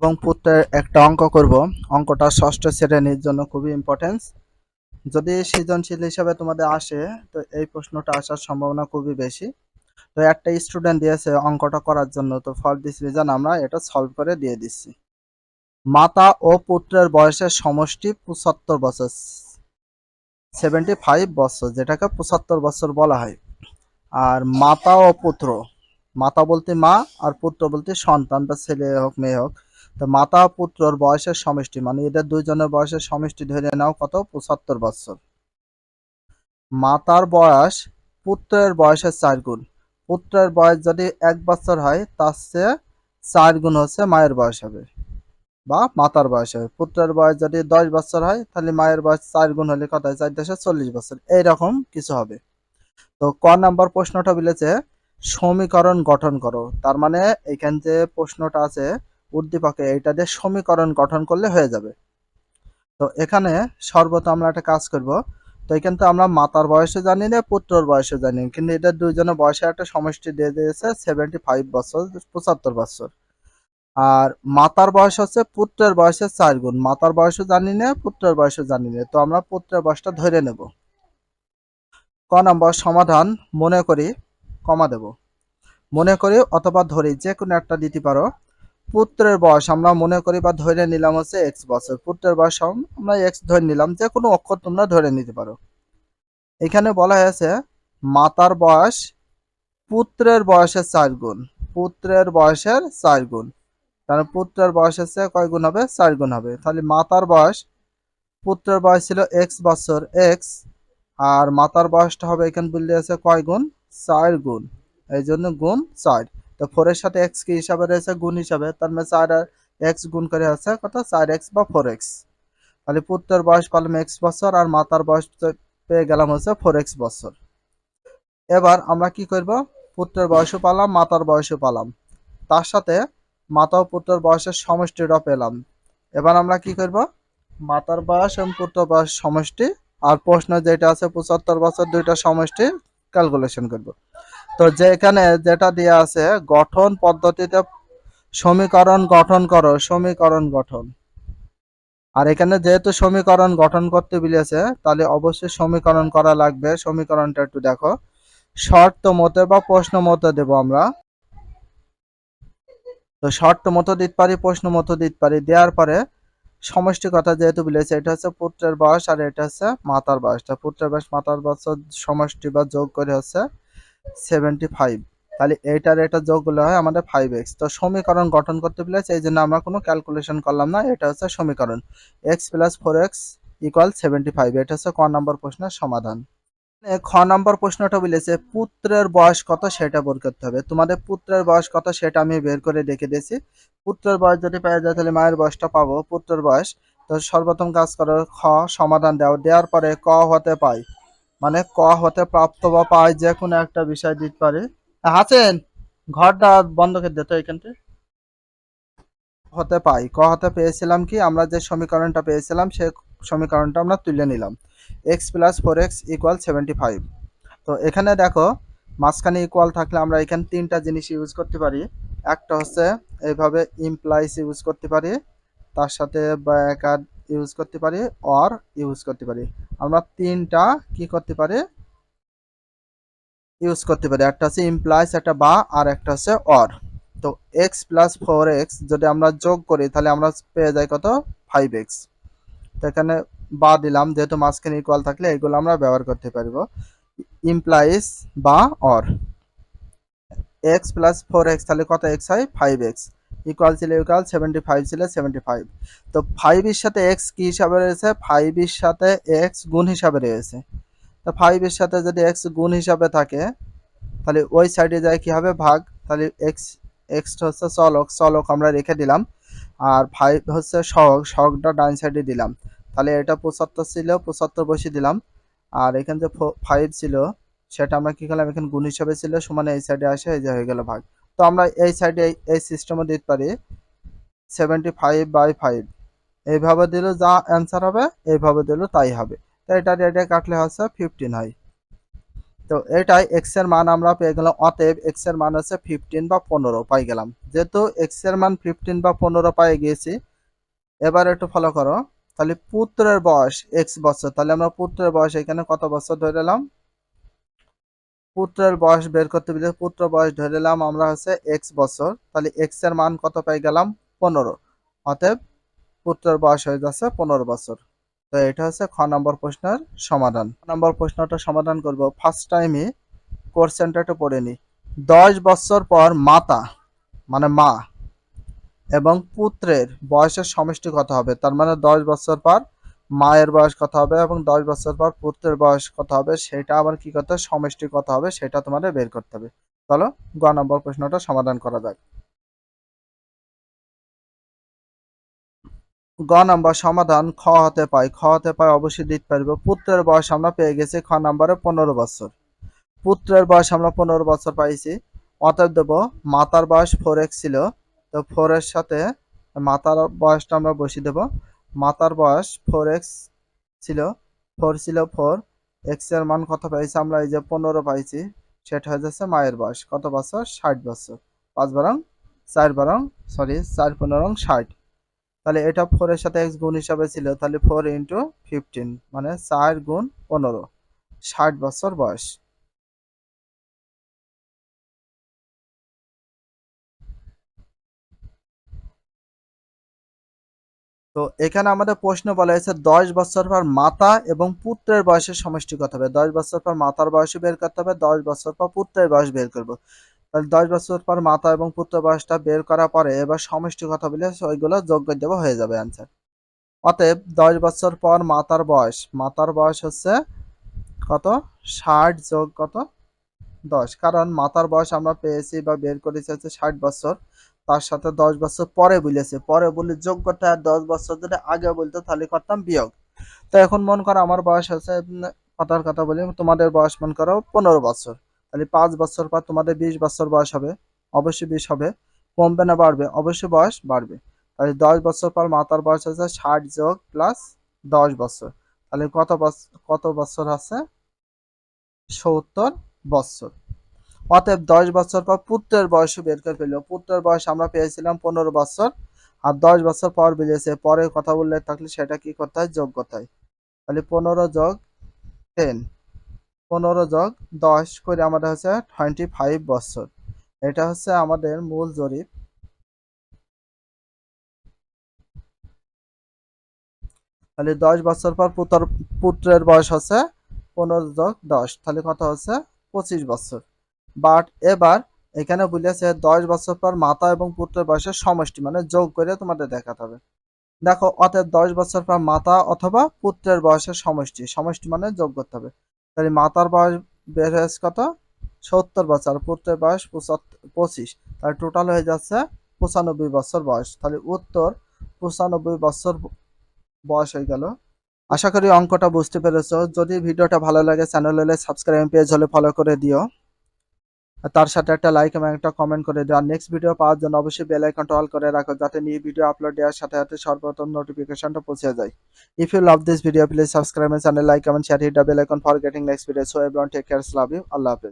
এবং পুত্রের একটা অঙ্ক করব। অঙ্কটা ষষ্ঠ শ্রেণির জন্য খুবই ইম্পর্টেন্স যদি সৃজনশীল হিসাবে তোমাদের আসে, তো এই প্রশ্নটা আসার সম্ভাবনা খুবই বেশি। তো একটা স্টুডেন্ট দিয়েছে অঙ্কটা করার জন্য, তো ফর দিস রিজন আমরা এটা সলভ করে দিয়ে দিচ্ছি। মাতা ও পুত্রের বয়সের সমষ্টি পঁচাত্তর বছর সেভেন্টি ফাইভ বছর, যেটাকে পঁচাত্তর বছর বলা হয়। আর মাতা ও পুত্র, মাতা বলতে মা আর পুত্র বলতে সন্তান, বা ছেলে হোক, মেয়ে হোক তো মাতা পুত্রর বয়সের সমষ্টি মানে এদের দুইজনের বয়সের সমষ্টি ধরে নাও কত? পঁচাত্তর বছর মাতার বয়স পুত্রের বয়সের চার গুণ। পুত্রের বয়স যদি এক বছর হয়, তার চেয়ে চার গুণ হচ্ছে মায়ের বয়স হবে বা মাতার বয়স হবে। পুত্রের বয়স যদি দশ বছর হয়, তাহলে মায়ের বয়স চার গুণ হলে কত চার দেশে চল্লিশ বছর এইরকম কিছু হবে। তো ক নাম্বার প্রশ্নটা বলেছে, সমীকরণ গঠন করো। তার মানে এখান যে প্রশ্নটা আছে উদ্দীপকে এটা দিয়ে সমীকরণ গঠন করলে হয়ে যাবে। তো এখানে সর্বত আমরা একটা কাজ করব। তো এখান থেকে আমরা মাতার বয়সে জানি না, পুত্রর বয়সে জানি। কিন্তু এদের দুইজনের বয়সে একটা সমষ্টি দিয়ে দিয়েছে সেভেন্টি ফাইভ বছর, পঁচাত্তর বছর। আর মাতার বয়স হচ্ছে পুত্রের বয়সের চার গুণ। মাতার বয়সও জানি না, পুত্রের বয়সও জানি না। তো আমরা পুত্রের বয়সটা ধরে নেব। ক নম্বর সমাধান, মনে করি, কমা দেব। মনে করি অথবা ধরি যে কোনো একটা দিতে পারো। পুত্রের বয়স আমরা মনে করি বা ধরে নিলাম হচ্ছে এক্স বছর। পুত্রের বয়স আমরা এক্স ধরে নিলাম যে কোনো অক্ষর তোমরা ধরে নিতে পারো। এখানে বলা হয়েছে, মাতার বয়স পুত্রের বয়সের চার গুণ। পুত্রের বয়সের চার গুণ। কারণ পুত্রের বয়স হচ্ছে কয় গুণ হবে? চার গুণ হবে। তাহলে মাতার বয়স, পুত্রের বয়স ছিল এক্স বছর এক্স আর মাতার বয়সটা হবে এখানে বললে আছে কয় গুণ? চার গুণ। এই জন্য গুণ চার। তো ফোরের সাথে এক্স কি হিসাবে রয়েছে? গুণ হিসাবে। তার মানে চার আর এক্স গুণ করে আছে কত? চার এক্স বা ফোর এক্স তাহলে পুত্রের বয়স পালাম এক্স বছর আর মাতার বয়স পেয়ে গেলাম হচ্ছে ফোর এক্স বছর। এবার আমরা কি করব? পুত্রের বয়সও পালাম, মাতার বয়সও পালাম। তার সাথে মাতা ও পুত্রের বয়সের সমষ্টিটাও পেলাম। এবার আমরা কি করব? মাতার বয়স এবং পুত্র বয়স সমষ্টি। আর প্রশ্ন যেটা আছে, পঁচাত্তর বছর দুইটা সমষ্টি ক্যালকুলেশন করব। তো যে এখানে যেটা দেওয়া আছে, গঠন পদ্ধতিতে সমীকরণ গঠন করো, সমীকরণ গঠন। আর এখানে যেহেতু সমীকরণ গঠন করতে বলেছে, তাহলে অবশ্যই সমীকরণ করা লাগবে। সমীকরণটা একটু দেখো। শর্ত মতে বা প্রশ্ন মতে দেব আমরা। তো শর্ত মতো দিতে পারি, প্রশ্ন মতো দিতে পারি। দেওয়ার পরে সমষ্টি কথা যেহেতু বলেছে, এটা হচ্ছে পুত্রের বয়স আর এটা হচ্ছে মাতার বয়সটা পুত্রের বয়স, মাতার বছর সমষ্টি বা যোগ করে হচ্ছে সেভেন্টি ফাইভ তাহলে এইটার এটা যোগগুলো হয় আমাদের ফাইভ এক্স তো সমীকরণ গঠন করতে বলেছে এই জন্য আমরা কোনো ক্যালকুলেশন করলাম না, এটা হচ্ছে সমীকরণ। X plus four x equal seventy five এটা হচ্ছে ক নম্বর প্রশ্নের সমাধান। এ খ নম্বর প্রশ্নটা বলেছে, পুত্রের বয়স কত সেটা বের করতে হবে। তোমাদের পুত্রের বয়স কত সেটা আমি বের করে রেখে দিয়েছি। পুত্রের বয়স যদি পাওয়া যায় তাহলে মায়ের বয়সটা পাবো, পুত্রের বয়স। তো সর্বপ্রথম কাজ করো, খ সমাধান দাও। দেওয়ার পরে ক হতে পাই মানে ক হতে প্রাপ্ত বা পায় যে কোনো একটা বিষয় দিতে পারে। হাসেন, ঘরটা বন্ধ করে দিত এখানটা হতে পাই। ক হতে পেয়েছিলাম কি? আমরা যে সমীকরণটা পেয়েছিলাম, সে সমীকরণটা আমরা তুলে নিলাম। X plus four x equal seventy five তো এখানে দেখো, মাঝখানে ইকুয়াল থাকলে আমরা এখানে তিনটা জিনিস ইউজ করতে পারি। একটা হচ্ছে, এইভাবে ইমপ্লাইস ইউজ করতে পারি। তার সাথে ইউজ করতে পারি অর ইউজ করতে পারি। আমরা তিনটা কি করতে পারি? ইউজ করতে পারি। একটা হচ্ছে ইমপ্লাইস একটা বা, আর একটা হচ্ছে অর তো এক্স প্লাস ফোর এক্স যদি আমরা যোগ করি, তাহলে আমরা পেয়ে যাই কত? ফাইভ এক্স তো এখানে বা দিলাম, যেহেতু মাঝখানে ইকুয়াল থাকলে এগুলো আমরা ব্যবহার করতে পারব। ইমপ্লাইস বা or x plus four x তাহলে কত এক্স হয়? ফাইভ এক্স ইকুয়াল ছিল ইকুয়াল সেভেন্টি ফাইভ ছিল সেভেন্টি ফাইভ তো ফাইভের সাথে এক্স কি হিসাবে রয়েছে? ফাইভের সাথে এক্স গুণ হিসাবে রয়েছে। তো ফাইভের সাথে যদি এক্স গুণ হিসাবে থাকে, তাহলে ওই সাইডে যায় কি হবে? ভাগ। তাহলে এক্স এক্স হচ্ছে চলক। চলক আমরা রেখে দিলাম। আর ফাইভ হচ্ছে সহগ। সহগটা ডান সাইডে দিলাম। তাহলে এটা পঁচাত্তর ছিল, পঁচাত্তর বসিয়ে দিলাম। আর এখানে যে ফাইভ ছিল, সেটা আমরা কি করলাম? এখানে গুণ হিসাবে ছিল, সমানে এই সাইডে আসে, এই যে হয়ে গেল ভাগ। তো আমরা এই সাইডে এই সিস্টেমও দিতে পারি। সেভেন্টি ফাইভ বাই ফাইভ এইভাবে দিলেও যা অ্যান্সার হবে, এইভাবে দিলেও তাই হবে। তো এটা এটা কাটলে হচ্ছে ফিফটিন হয়। তো এটাই এক্সের মান আমরা পেয়ে গেলাম। অতএব এক্সের মান হচ্ছে ফিফটিন বা পনেরো পাই গেলাম। যেহেতু এক্সের মান ফিফটিন বা পনেরো পাই গিয়েছি, এবার একটু ফলো করো। তাহলে পুত্রের বয়স এক্স বছর। তাহলে আমরা পুত্রের বয়স এখানে কত বছর ধরে নিলাম? পুত্রের বয়স বের করতে গেলে পুত্র বয়স ধরে নিলাম আমরা হচ্ছে এক্স বছর। তাহলে এক্সের মান কত পাই গেলাম? পনেরো। অতএব পুত্রের বয়স হয়ে যাচ্ছে পনেরো বছর। তো এটা হচ্ছে খ নম্বর প্রশ্নের সমাধান। নম্বর প্রশ্নটা সমাধান করব। ফার্স্ট টাইমে কোশ্চেনটা একটু পড়ে নি। দশ বছর পর মাতা মানে মা, এবং পুত্রের বয়সের সমষ্টি কত হবে? তার মানে দশ বছর পর মায়ের বয়স কত হবে এবং দশ বছর পর পুত্রের বয়স কত হবে, সেটা আবার কি করতে হবে? সমষ্টি কত হবে, সেটা তোমাদের বের করতে হবে। চলো, গ নম্বর প্রশ্নটা সমাধান করা যাক। গ নম্বর সমাধান খ হতে পাই খ হতে পাই অবশ্যই দিতে পারব। পুত্রের বয়স আমরা পেয়ে গেছি খ নম্বরে পনেরো বছর। পুত্রের বয়স আমরা পনেরো বছর পাইছি। অতএব দেবো মাতার বয়স ফোর এক্স ছিল। তো ফোর এর সাথে মাতার বয়সটা আমরা বসিয়ে দেবো। মাতার বয়স ফোর এক্স ছিল। ফোর ছিল ফোর এক্সের মান কত পাইছি আমরা এই যে পনেরো পাইছি, সেটা হয়ে যাচ্ছে মায়ের বয়স। কত বছর? ষাট বছর। পাঁচ বারং চার বারং সরি চার পনেরো ষাট। তাহলে এটা ফোরের সাথে এক্স গুণ হিসাবে ছিল, তাহলে ফোর ইন্টু ফিফটিন মানে চার গুণ পনেরো। ষাট বছর বয়স। তো এখানে আমাদের প্রশ্ন বলা হয়েছে, দশ বছর পর মাতা এবং পুত্রের বয়সের সমষ্টি কত হবে? দশ বছর পর মাতার বয়স বের করতে হবে, দশ বছর পর পুত্রের বয়স বের করব। তাহলে দশ বছর পর মাতা এবং পুত্র বয়সটা বের করার পরে এবার সমষ্টি কথা বলে ওইগুলো যোগ করে দেবো, হয়ে যাবে অ্যান্সার অতএব দশ বছর পর মাতার বয়স মাতার বয়স হচ্ছে কত? ষাট যোগ কত? দশ। কারণ মাতার বয়স আমরা পেয়েছি বা বের করেছি হচ্ছে ষাট বছর। তার সাথে দশ বছর পরে বলেছে। পরে বলে যোগ করতে আর দশ বছর যদি আগে বলতো, তাহলে করতাম বিয়োগ। তো এখন মন করো, আমার বয়স আছে কথার কথা বলি, তোমাদের বয়স মন করো পনেরো বছর। তাহলে পাঁচ বছর পর তোমাদের বিশ বছর বয়স হবে, অবশ্যই বিশ হবে, কমবে না বাড়বে, অবশ্যই বয়স বাড়বে। তাহলে দশ বছর পর মাতার বয়স আছে ষাট যোগ প্লাস দশ বছর। তাহলে কত বছর কত বছর আছে? সত্তর বছর। অতএব দশ বছর পর পুত্রের বয়স বের করে ফেলল। পুত্রের বয়স আমরা পেয়েছিলাম পনেরো বছর। আর দশ বছর পর বেরিয়েছে। পরে কথা বললে থাকলে সেটা কি করতে হয়? যোগ করতে হয়। তাহলে পনেরো যোগ টেন পনেরো যোগ দশ করে আমাদের হচ্ছে টোয়েন্টি ফাইভ বছর। এটা হচ্ছে আমাদের মূল জরিপ। তাহলে দশ বছর পর পুত্র পুত্রের বয়স হচ্ছে পনেরো যোগ দশ। তাহলে কত হচ্ছে? পঁচিশ বছর। বাট এবার এখানে বলেছে দশ বছর পর মাতা এবং পুত্রের বয়সের সমষ্টি মানে যোগ করে তোমাদের দেখাতে হবে। দেখো, অতএব দশ বছর পর মাতা অথবা পুত্রের বয়সের সমষ্টি সমষ্টি মানে যোগ করতে হবে। তাহলে মাতার বয়স বের হয়েছে কত? সত্তর বছর পুত্রের বয়স পঁচিশ। তাহলে টোটাল হয়ে যাচ্ছে পঁচানব্বই বছর বয়স। তাহলে উত্তর পঁচানব্বই বছর বয়স হয়ে গেল। আশা করি অঙ্কটা বুঝতে পেরেছ। যদি ভিডিওটা ভালো লাগে, চ্যানেল হলে সাবস্ক্রাইব পেজ হলে ফলো করে দিও। তার সাথে একটা লাইক এবং একটা কমেন্ট করে দেওয়া নেক্সট ভিডিও পাওয়ার জন্য অবশ্যই বেল আইকনটা অল করে রাখো, যাতে নিয়ে ভিডিও আপলোড দেওয়ার সাথে সাথে সর্বপ্রথম নোটিফিকেশনটা পৌঁছে যায়। If you love this video please subscribe my channel like comment share hit the bell icon for getting next video so everyone take care love you আল্লাহ হাফেজ।